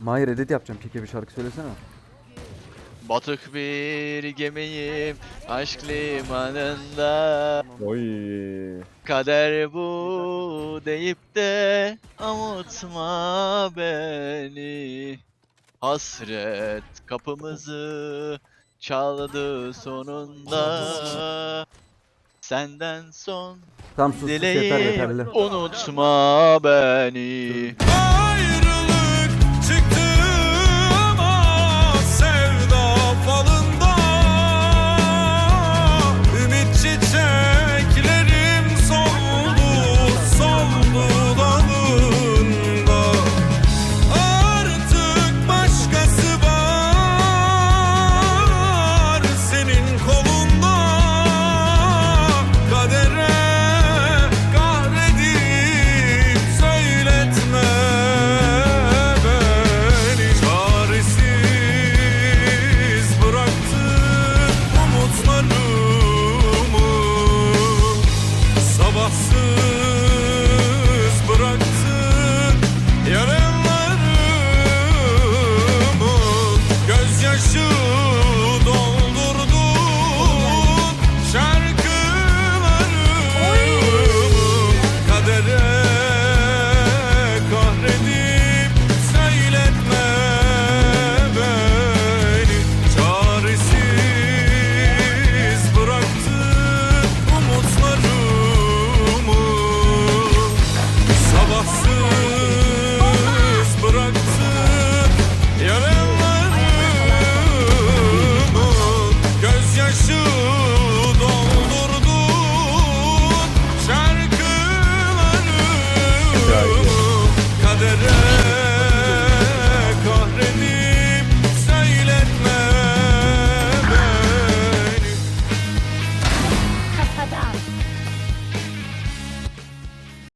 Mahir edit yapacağım. Keke bir şarkı söylesene. Batık bir gemiyim aşk limanında Oy. Kader bu deyip de avutma beni Hasret kapımızı çaldı sonunda Senden son Tamam sus sus yeter dileğim yeterli. unutma beni Ayrılık sabahsız